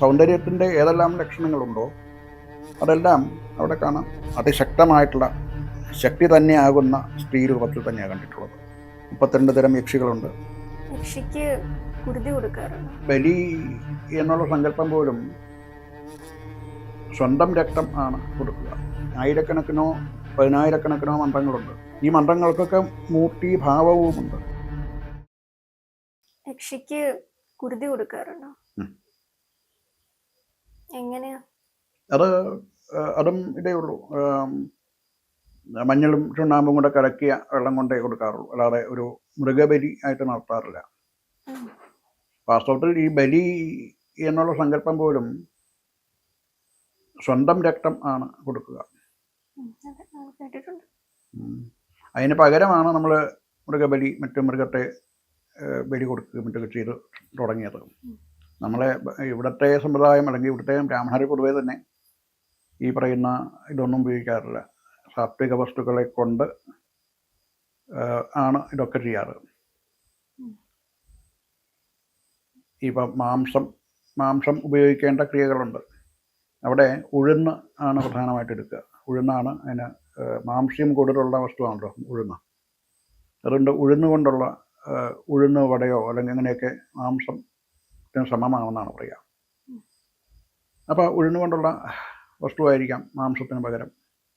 സൗന്ദര്യത്തിന്റെ ഏതെല്ലാം ലക്ഷണങ്ങളുണ്ടോ അതെല്ലാം അവിടെ കാണാം. അതിശക്തമായിട്ടുള്ള ശക്തി തന്നെയാകുന്ന സ്ത്രീ രൂപത്തിൽ തന്നെയാണ് കണ്ടിട്ടുള്ളത്. മുപ്പത്തിരണ്ട് തരം യക്ഷികളുണ്ട്. യക്ഷിക്ക് കുരുതി കൊടുക്കാറുണ്ട്. ബലി എന്നുള്ള സങ്കല്പം പോലും സ്വന്തം രക്തം ആണ് കൊടുക്കുക. ആയിരക്കണക്കിനോ പതിനായിരക്കണക്കിനോ മന്ത്രങ്ങളുണ്ട്. ഈ മന്ത്രങ്ങൾക്കൊക്കെ മൂർത്തി ഭാവവുമുണ്ട്. യക്ഷിക്ക് കുരുതി കൊടുക്കാറുണ്ടോ? അത് അതും ഇതേ ഉള്ളൂ. മഞ്ഞളും ചുണ്ണാമ്പും കൂടെ കലക്കിയ വെള്ളം കൊണ്ടേ കൊടുക്കാറുള്ളൂ. അല്ലാതെ ഒരു മൃഗബലി ആയിട്ട് നടത്താറില്ല. വാസ്തവത്തിൽ ഈ ബലി എന്നുള്ള സങ്കല്പം പോലും സ്വന്തം രക്തം ആണ് കൊടുക്കുക. അതിന് പകരമാണ് നമ്മൾ മൃഗബലി മറ്റു മൃഗത്തെ ബലി കൊടുക്കുകയും മറ്റൊക്കെ ചെയ്ത് തുടങ്ങിയത്. നമ്മളെ ഇവിടുത്തെ സമ്പ്രദായം അല്ലെങ്കിൽ ഇവിടുത്തെ ബ്രാഹ്മണർ പൊതുവേ തന്നെ ഈ പറയുന്ന ഇതൊന്നും ഉപയോഗിക്കാറില്ല. സാത്വിക വസ്തുക്കളെ കൊണ്ട് ആണ് ഇതൊക്കെ ചെയ്യാറ്. ഇപ്പം മാംസം മാംസം ഉപയോഗിക്കേണ്ട ക്രിയകളുണ്ട്. അവിടെ ഉഴുന്ന് ആണ് പ്രധാനമായിട്ട് എടുക്കുക. ഉഴുന്നാണ് അതിന് മാംസ്യം കൂടുതലുള്ള വസ്തുവാണല്ലോ ഉഴുന്ന്. അതുകൊണ്ട് ഉഴുന്ന് കൊണ്ടുള്ള ഉഴുന്ന് വടയോ അല്ലെങ്കിൽ അങ്ങനെയൊക്കെ മാംസം സമമാണെന്നാണ് പറയുക. അപ്പോൾ ഉഴുന്നുകൊണ്ടുള്ള വസ്തുവായിരിക്കാം മാംസത്തിന് പകരം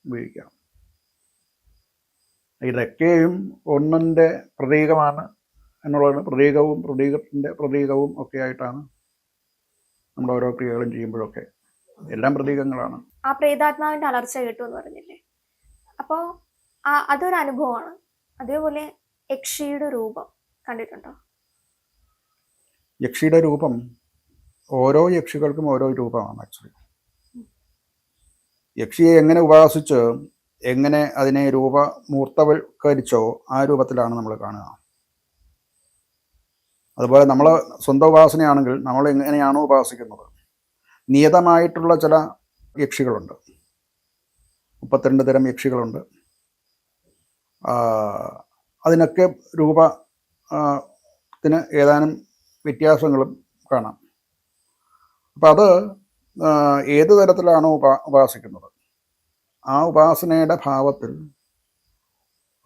ഉപയോഗിക്കാം ഇതൊക്കെയും ഒന്നിന്റെ പ്രതീകമാണ് എന്നുള്ളത് പ്രതീകവും പ്രതീകത്തിന്റെ പ്രതീകവും ഒക്കെ ആയിട്ടാണ് നമ്മൾ ഓരോ ക്രിയകളും ചെയ്യുമ്പോഴൊക്കെ എല്ലാം പ്രതീകങ്ങളാണ്. ആ പ്രേതാത്മാവിന്റെ അലർച്ച കേട്ടു എന്ന് പറഞ്ഞില്ലേ? അപ്പോ അതൊരു അനുഭവമാണ്. അതേപോലെ യക്ഷിയുടെ രൂപം കണ്ടിട്ടുണ്ടോ? യക്ഷിയുടെ രൂപം ഓരോ യക്ഷികൾക്കും ഓരോ രൂപമാണ് ആക്ച്വലി യക്ഷിയെ എങ്ങനെ ഉപാസിച്ച് എങ്ങനെ അതിനെ രൂപമൂർത്തവൽക്കരിച്ചോ ആ രൂപത്തിലാണ് നമ്മൾ കാണുക. അതുപോലെ നമ്മൾ സ്വന്തം ഉപാസനയാണെങ്കിൽ നമ്മൾ എങ്ങനെയാണോ ഉപാസിക്കുന്നത്. നിയതമായിട്ടുള്ള ചില യക്ഷികളുണ്ട്. മുപ്പത്തിരണ്ട് തരം യക്ഷികളുണ്ട്. അതിനൊക്കെ രൂപ ആ, ത്തിന് ഏതാനും വ്യത്യാസങ്ങളും കാണാം. അപ്പം അത് ഏത് തരത്തിലാണോ ഉപാ ഉപാസിക്കുന്നത്. ആ ഉപാസനയുടെ ഭാവത്തിൽ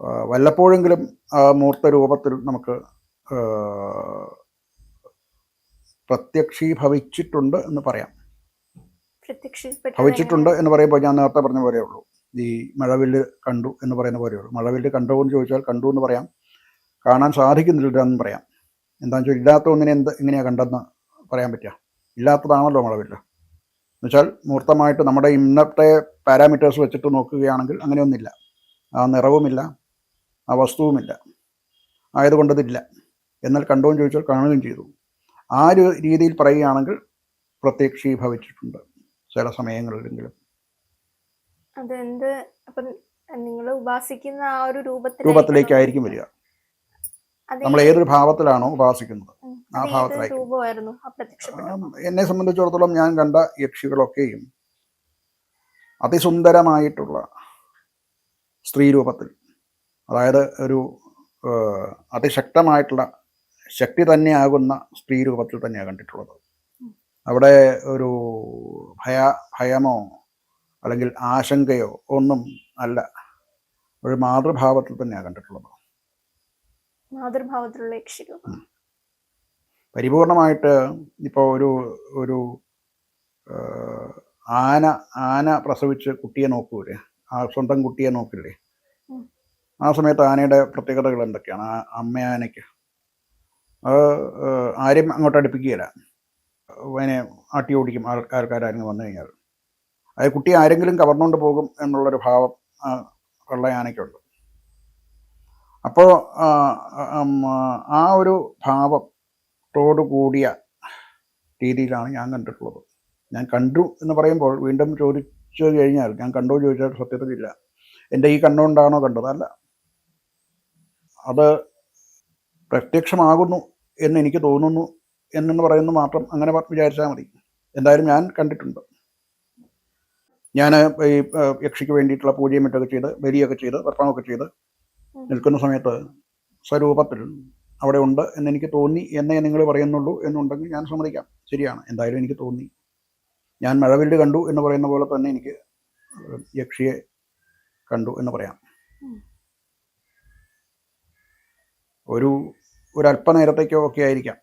വല്ലപ്പോഴെങ്കിലും ആ മൂർത്ത രൂപത്തിൽ നമുക്ക് പ്രത്യക്ഷീഭവിച്ചിട്ടുണ്ട് എന്ന് പറയാം. ഭവിച്ചിട്ടുണ്ട് എന്ന് പറയുമ്പോൾ ഞാൻ നേരത്തെ പറഞ്ഞ പോലെ ഉള്ളൂ. ഈ മഴവില്ല് കണ്ടു എന്ന് പറയുന്ന പോലെയുള്ളൂ മഴവില്ല് കണ്ടോ എന്ന് ചോദിച്ചാൽ കണ്ടു എന്ന് പറയാം. കാണാൻ സാധിക്കുന്നില്ല എന്ന് പറയാം. എന്താണെന്ന് വെച്ചാൽ ഇല്ലാത്ത ഒന്നിനെ എന്ത് എങ്ങനെയാണ് കണ്ടെന്ന് പറയാൻ പറ്റുക? ഇല്ലാത്തതാണല്ലോ മഴവില്ല് എന്നുവെച്ചാൽ മൂർത്തമായിട്ട് നമ്മുടെ ഇന്നത്തെ പാരാമീറ്റേഴ്സ് വെച്ചിട്ട് നോക്കുകയാണെങ്കിൽ അങ്ങനെയൊന്നില്ല ആ നിറവുമില്ല ആ വസ്തുവുമില്ല ആയതുകൊണ്ട് ഇതില്ല എന്നാൽ കണ്ടോ എന്ന് ചോദിച്ചാൽ കാണുകയും ചെയ്തു. ആ ഒരു രീതിയിൽ പറയുകയാണെങ്കിൽ പ്രത്യക്ഷീഭവിച്ചിട്ടുണ്ട് ചില സമയങ്ങളിലെങ്കിലും. അതെന്ത്? നിങ്ങൾ ഉപാസിക്കുന്ന ആ ഒരു രൂപത്തിലേക്കായിരിക്കും വരിക. നമ്മൾ ഏതൊരു ഭാവത്തിലാണോ ഉപാസിക്കുന്നത്. ആ ഭാവത്തിലായിരിക്കും. എന്നെ സംബന്ധിച്ചിടത്തോളം ഞാൻ കണ്ട യക്ഷികളൊക്കെയും അതിസുന്ദരമായിട്ടുള്ള സ്ത്രീരൂപത്തിൽ അതായത് ഒരു അതിശക്തമായിട്ടുള്ള ശക്തി തന്നെയാകുന്ന സ്ത്രീ രൂപത്തിൽ തന്നെയാണ് കണ്ടിട്ടുള്ളത് അവിടെ ഒരു ഭയ ഭയമോ അല്ലെങ്കിൽ ആശങ്കയോ ഒന്നും അല്ല. ഒരു മാതൃഭാവത്തിൽ തന്നെയാണ് കണ്ടിട്ടുള്ളത്. മാതൃഭാവത്തിലുള്ള യക്ഷിരൂപം പരിപൂർണമായിട്ട് ഇപ്പോൾ ഒരു ഒരു ആന ആന പ്രസവിച്ച് കുട്ടിയെ നോക്കൂലേ? ആ സ്വന്തം കുട്ടിയെ നോക്കില്ലേ? ആ സമയത്ത് ആനയുടെ പ്രത്യേകതകൾ എന്തൊക്കെയാണ്? ആ അമ്മ ആനയ്ക്ക്? അത് ആ, ആരും അങ്ങോട്ട് അടുപ്പിക്കുകയില്ല. അതിനെ ആട്ടി ഓടിക്കും. ആൾക്കാരാരെങ്കിലും വന്നു കഴിഞ്ഞാൽ. അത് കുട്ടി ആരെങ്കിലും കവർന്നുകൊണ്ട് പോകും എന്നുള്ളൊരു ഭാവം ഉള്ള ആനയ്ക്കുണ്ട്. അപ്പോൾ ആ ഒരു ഭാവത്തോടു കൂടിയ രീതിയിലാണ് ഞാൻ കണ്ടിട്ടുള്ളത്. ഞാൻ കണ്ടു എന്ന് പറയുമ്പോൾ വീണ്ടും ചോദിച്ചു കഴിഞ്ഞാൽ ഞാൻ കണ്ടോ ചോദിച്ചാൽ സത്യത്തിലില്ല എന്റെ ഈ കണ്ണുകൊണ്ടാണോ കണ്ടത്? അല്ല. അത് പ്രത്യക്ഷമാകുന്നു എന്ന് എനിക്ക് തോന്നുന്നു എന്നു പറയുന്നു മാത്രം അങ്ങനെ വിചാരിച്ചാൽ മതി. എന്തായാലും ഞാൻ കണ്ടിട്ടുണ്ട്. ഞാൻ ഈ യക്ഷിക്ക് വേണ്ടിയിട്ടുള്ള പൂജയും മറ്റൊക്കെ ചെയ്ത് ബലിയൊക്കെ ചെയ്ത് വർപ്പണമൊക്കെ ചെയ്ത് നിൽക്കുന്ന സമയത്ത് സ്വരൂപത്തിൽ അവിടെ ഉണ്ട് എന്നെനിക്ക് തോന്നി എന്നേ നിങ്ങൾ പറയുന്നുള്ളൂ എന്നുണ്ടെങ്കിൽ ഞാൻ സമ്മതിക്കാം. ശരിയാണ്. എന്തായാലും എനിക്ക് തോന്നി. ഞാൻ മഴവില്ല് കണ്ടു എന്ന് പറയുന്ന പോലെ തന്നെ എനിക്ക് യക്ഷിയെ കണ്ടു എന്ന് പറയാം. ഒരു ഒരല്പനേരത്തേക്കോ ഒക്കെ ആയിരിക്കാം.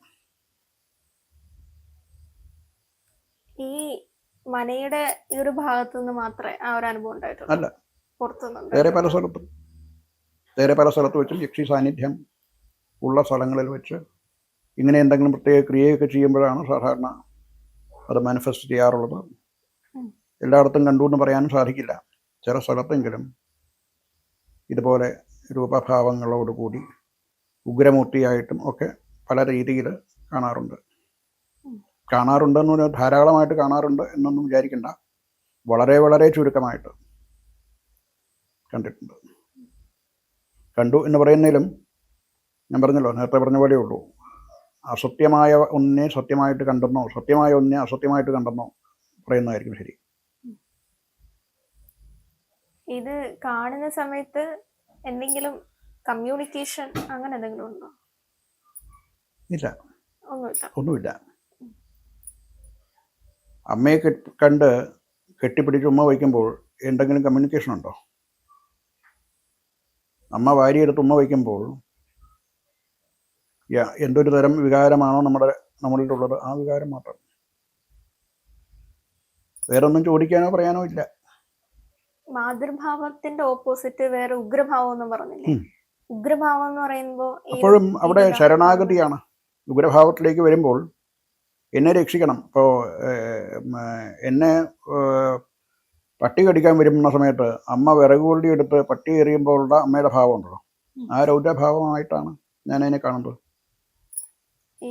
ഈ മനയുടെ ഈ ഒരു ഭാഗത്തു നിന്ന് മാത്രമേ ആ ഒരു അനുഭവം ഉണ്ടായിട്ടുള്ളൂ. അല്ല. പുറത്തുനിന്ന് വേറെ പല സ്ഥലത്തും വേറെ പല സ്ഥലത്ത് വെച്ചും യക്ഷി സാന്നിധ്യം ഉള്ള സ്ഥലങ്ങളിൽ വെച്ച് ഇങ്ങനെ എന്തെങ്കിലും പ്രത്യേക ക്രിയയൊക്കെ ചെയ്യുമ്പോഴാണ് സാധാരണ അത് മാനിഫെസ്റ്റ് ചെയ്യാറുള്ളത്. എല്ലായിടത്തും കണ്ടു എന്ന് പറയാനും സാധിക്കില്ല. ചില സ്ഥലത്തെങ്കിലും ഇതുപോലെ രൂപഭാവങ്ങളോടുകൂടി ഉഗ്രമൂർത്തിയായിട്ടും ഒക്കെ പല രീതിയിൽ കാണാറുണ്ട്. കാണാറുണ്ട് കാണാറുണ്ടെന്ന് പറഞ്ഞാൽ ധാരാളമായിട്ട് കാണാറുണ്ട് എന്നൊന്നും വിചാരിക്കണ്ട. വളരെ വളരെ ചുരുക്കമായിട്ട് കണ്ടിട്ടുണ്ട്. കണ്ടു എന്ന് പറയുന്നതിലും ഞാൻ പറഞ്ഞല്ലോ നേരത്തെ പറഞ്ഞ പോലെ ഉള്ളൂ. അസത്യമായ ഒന്നിനെ സത്യമായിട്ട് കണ്ടെന്നോ സത്യമായ ഒന്നിനെ അസത്യമായിട്ട് കണ്ടെന്നോ പറയുന്നതായിരിക്കും ശരി. ഇത് കാണുന്ന സമയത്ത് എന്തെങ്കിലും കമ്മ്യൂണിക്കേഷൻ അങ്ങനെ എന്തെങ്കിലും ഉണ്ടോ? ഇല്ല. ഒന്നുമില്ല. അമ്മയെ കണ്ട് കെട്ടിപ്പിടിച്ച് ഉമ്മ വയ്ക്കുമ്പോൾ എന്തെങ്കിലും കമ്മ്യൂണിക്കേഷൻ ഉണ്ടോ? അമ്മ വാരിയെടുത്ത് ഉമ്മ വയ്ക്കുമ്പോൾ യ- എന്തൊരു തരം വികാരമാണോ നമ്മുടെ നമ്മളിലുള്ളത്? ആ വികാരം മാത്രം. വേറെ ഒന്നും ചോദിക്കാനോ പറയാനോ ഇല്ല. മാതൃഭാവത്തിന്റെ ഓപ്പോസിറ്റ് വേറെ ഉഗ്രഭാവം എന്ന് പറഞ്ഞില്ലേ. ഉഗ്രഭാവം എന്ന് പറയുമ്പോൾ അപ്പോഴും അവിടെ ശരണാഗതിയാണ്. ഉഗ്രഭാവത്തിലേക്ക് വരുമ്പോൾ എന്നെ രക്ഷിക്കണം. ഇപ്പോൾ എന്നെ പട്ടി കടിക്കാൻ വരുന്ന സമയത്ത് അമ്മ വിറകുകൊള്ളി എടുത്ത് പട്ടി എറിയുമ്പോഴുള്ള അമ്മയുടെ ഭാവം ഉണ്ടല്ലോ ആ രൗദ്രഭാവമായിട്ടാണ് ഞാൻ അതിനെ കാണുന്നത്. ഈ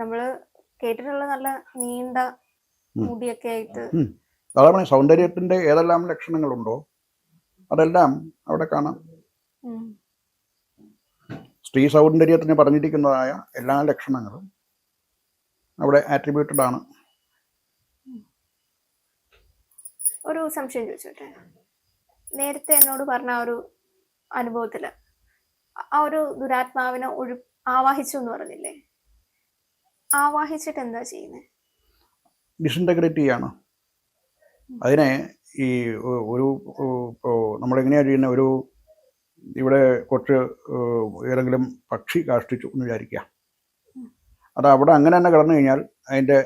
നമ്മൾ കേട്ടിട്ടുള്ള നല്ല നീണ്ട. മുടിയൊക്കെ ആയിട്ട് അതാണ് സൗന്ദര്യത്തിന്റെ ഏതെല്ലാം ലക്ഷണങ്ങളുണ്ടോ അതെല്ലാം അവിടെ കാണാം. സ്ത്രീ സൗന്ദര്യത്തിന് പറഞ്ഞിരിക്കുന്നതായ എല്ലാ ലക്ഷണങ്ങളും അവിടെ ആട്രിബ്യൂട്ടഡ് ആണ്. ഒരു സംശയം ചോദിച്ചോട്ടെ? നേരത്തെ എന്നോട് പറഞ്ഞ ഒരു അനുഭവത്തിൽ ആ ഒരു ദുരാത്മാവിനെ ഒഴി ആവാഹിച്ചു എന്ന് പറഞ്ഞില്ലേ? ആവാഹിച്ചിട്ട് എന്താ ചെയ്യുന്നത് ഡിസിന്റഗ്രേറ്റ് ചെയ്യാണ്. അതിനെ ഈ ഒരു നമ്മളെങ്ങനെയാണ് ചെയ്യുന്ന? ഒരു ഇവിടെ കുറച്ച് ഏതെങ്കിലും പക്ഷി കാഷ്ടിച്ചു എന്ന് വിചാരിക്കുക. അത് അവിടെ അങ്ങനെ തന്നെ കിടന്നു കഴിഞ്ഞാൽ അതിന്റെ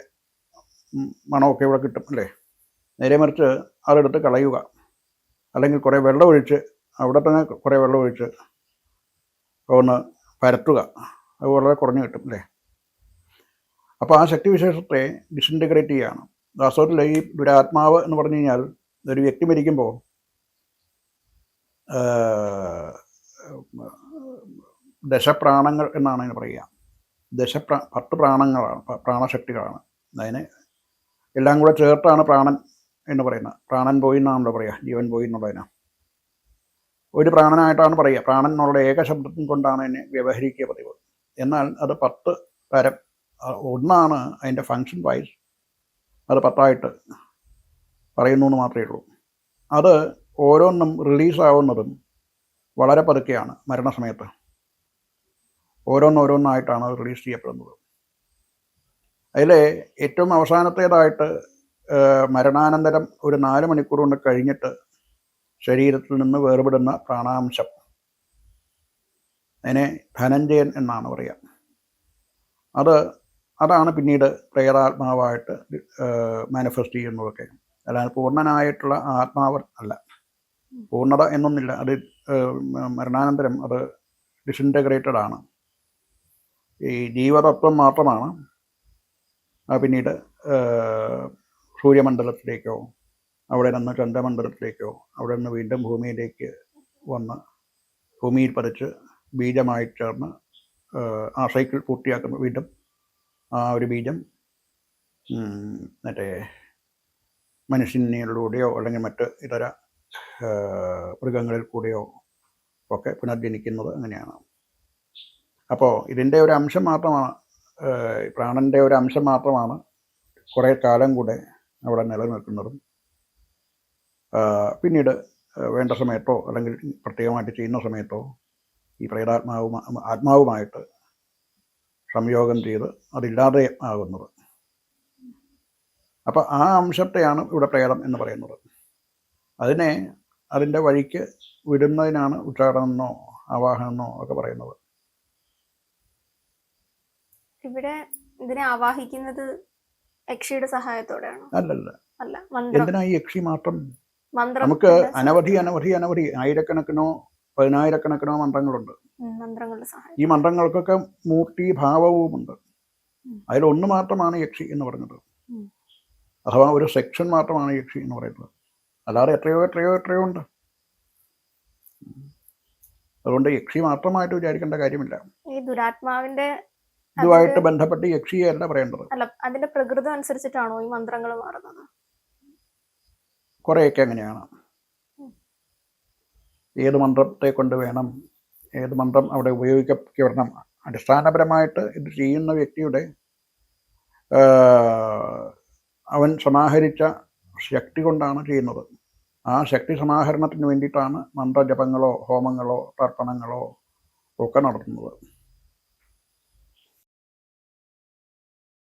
മണമൊക്കെ ഇവിടെ കിട്ടും അല്ലേ? നേരെ മറിച്ച് അതെടുത്ത് കളയുക. അല്ലെങ്കിൽ കുറേ വെള്ളമൊഴിച്ച് അവിടെ തന്നെ കുറേ വെള്ളമൊഴിച്ച് ഒന്ന് പരത്തുക. അത് വളരെ കുറഞ്ഞു കിട്ടും അല്ലേ? അപ്പോൾ ആ ശക്തിവിശേഷത്തെ ഡിസിന്റഗ്രേറ്റ് ചെയ്യുകയാണ് വാസ്തവത്തിൽ ഈ ദുരാത്മാവ് എന്ന് പറഞ്ഞു കഴിഞ്ഞാൽ ഒരു വ്യക്തി മരിക്കുമ്പോൾ ദശപ്രാണങ്ങൾ എന്നാണ് അതിന് പറയുക. ദശപ്രാ പത്ത് പ്രാണങ്ങളാണ് പ്രാണശക്തികളാണ്. അതിന് എല്ലാം കൂടെ ചേർത്താണ് പ്രാണൻ. എന്ന് പറയുന്നത് പ്രാണൻ പോയി എന്നാണല്ലോ പറയുക. ജീവൻ പോയി എന്നുള്ളതിനാ. ഒരു പ്രാണനായിട്ടാണ് പറയുക. പ്രാണൻ എന്നുള്ള ഏക ശബ്ദം കൊണ്ടാണ് എന്നെ വ്യവഹരിക്കുക പതിവ്. എന്നാൽ അത് പത്ത് തരം ഒന്നാണ് അതിന്റെ ഫങ്ഷൻ വൈസ് അത് പത്തായിട്ട് പറയുന്നു എന്ന് മാത്രമേ ഉള്ളൂ. അത് ഓരോന്നും റിലീസാവുന്നതും വളരെ പതുക്കെയാണ് മരണസമയത്ത്. ഓരോന്നോരോന്നായിട്ടാണ് റിലീസ് ചെയ്യപ്പെടുന്നത്. അതിലെ ഏറ്റവും അവസാനത്തേതായിട്ട് മരണാനന്തരം ഒരു നാല് മണിക്കൂർ കൊണ്ട് കഴിഞ്ഞിട്ട് ശരീരത്തിൽ നിന്ന് വേർപെടുന്ന പ്രാണാംശം. അതിനെ ധനഞ്ജയൻ എന്നാണ് പറയുക. അത് അതാണ് പിന്നീട് പ്രേതാത്മാവായിട്ട് മാനിഫെസ്റ്റ് ചെയ്യുന്നതൊക്കെ. അല്ലാതെ പൂർണനായിട്ടുള്ള ആത്മാവ് അല്ല. പൂർണത എന്നൊന്നില്ല. അത് മരണാനന്തരം അത് ഡിസിന്റഗ്രേറ്റഡ് ആണ്. ഈ ജീവതത്വം മാത്രമാണ്. പിന്നീട് സൂര്യമണ്ഡലത്തിലേക്കോ അവിടെ നിന്ന് ചന്ദ്രമണ്ഡലത്തിലേക്കോ അവിടെ നിന്ന് വീണ്ടും ഭൂമിയിലേക്ക് വന്ന് ഭൂമിയിൽ പതിച്ച് ബീജമായി ചേർന്ന് ആ സൈക്കിൾ പൂർത്തിയാക്കുന്നു വീണ്ടും ആ ഒരു ബീജം മറ്റേ മനുഷ്യനിലൂടെയോ അല്ലെങ്കിൽ മറ്റ് ഇതര മൃഗങ്ങളിൽ കൂടെയോ ഒക്കെ പുനർജനിക്കുന്നത് അങ്ങനെയാണ്. അപ്പോൾ ഇതിന്റെ ഒരു അംശം മാത്രമാണ് പ്രാണന്റെ ഒരു അംശം മാത്രമാണ് കുറേ കാലം കൂടെ അവിടെ നിലനിൽക്കുന്നതും പിന്നീട് വേണ്ട സമയത്തോ അല്ലെങ്കിൽ പ്രത്യേകമായിട്ട് ചെയ്യുന്ന സമയത്തോ ഈ പ്രേതാത്മാവ് ആത്മാവുമായിട്ട് സംയോഗം ചെയ്ത് അതില്ലാതെ ആകുന്നത്. അപ്പോൾ ആ അംശത്തെയാണ് ഇവിടെ പ്രേതം എന്ന് പറയുന്നത്. അതിനെ അതിന്റെ വഴിക്ക് വിടുന്നതിനാണ് ഉച്ചാടനെന്നോ ആവാഹനെന്നോ ഒക്കെ പറയുന്നത്. ഇവിടെ ഇതിനെ ആവാഹിക്കുന്നത് യക്ഷിയുടെ സഹായത്തോടെയാണോ? അല്ലല്ല. എന്തിനാ ഈ യക്ഷി മാത്രം? നമുക്ക് അനവധി അനവധി അനവധി ആയിരക്കണക്കിനോ പതിനായിരക്കണക്കിനോ മന്ത്രങ്ങളുണ്ട്. ഈ മന്ത്രങ്ങൾക്കൊക്കെ മൂർത്തി ഭാവവുമുണ്ട്. അതിലൊന്ന് മാത്രമാണ് യക്ഷി എന്ന് പറഞ്ഞത്. അഥവാ ഒരു സെക്ഷൻ മാത്രമാണ് യക്ഷി എന്ന് പറയുന്നത്. അല്ലാതെ എത്രയോ എത്രയോ എത്രയോ ഉണ്ട്. അതുകൊണ്ട് യക്ഷി മാത്രമായിട്ട് വിചാരിക്കേണ്ട കാര്യമില്ല. ഈ ദുരാത്മാവിന്റെ ഇതുമായിട്ട് ബന്ധപ്പെട്ട് യക്ഷിയല്ല പറയേണ്ടത്. അല്ല അതിന്റെ പ്രകൃതം അനുസരിച്ചിട്ടാണോ ഈ മന്ത്രങ്ങൾ മാറുന്നത്? കുറേയൊക്കെ അങ്ങനെയാണ്. ഏത് മന്ത്രത്തെ കൊണ്ട് വേണം ഏത് മന്ത്രം അവിടെ ഉപയോഗിക്കപ്പെടണം അടിസ്ഥാനപരമായിട്ട് ഇത് ചെയ്യുന്ന വ്യക്തിയുടെ അവൻ സമാഹരിച്ച ശക്തി കൊണ്ടാണ് ചെയ്യുന്നത്. ആ ശക്തി സമാഹരണത്തിന് വേണ്ടിയിട്ടാണ് മന്ത്രജപങ്ങളോ ഹോമങ്ങളോ തർപ്പണങ്ങളോ ഒക്കെ നടത്തുന്നത്.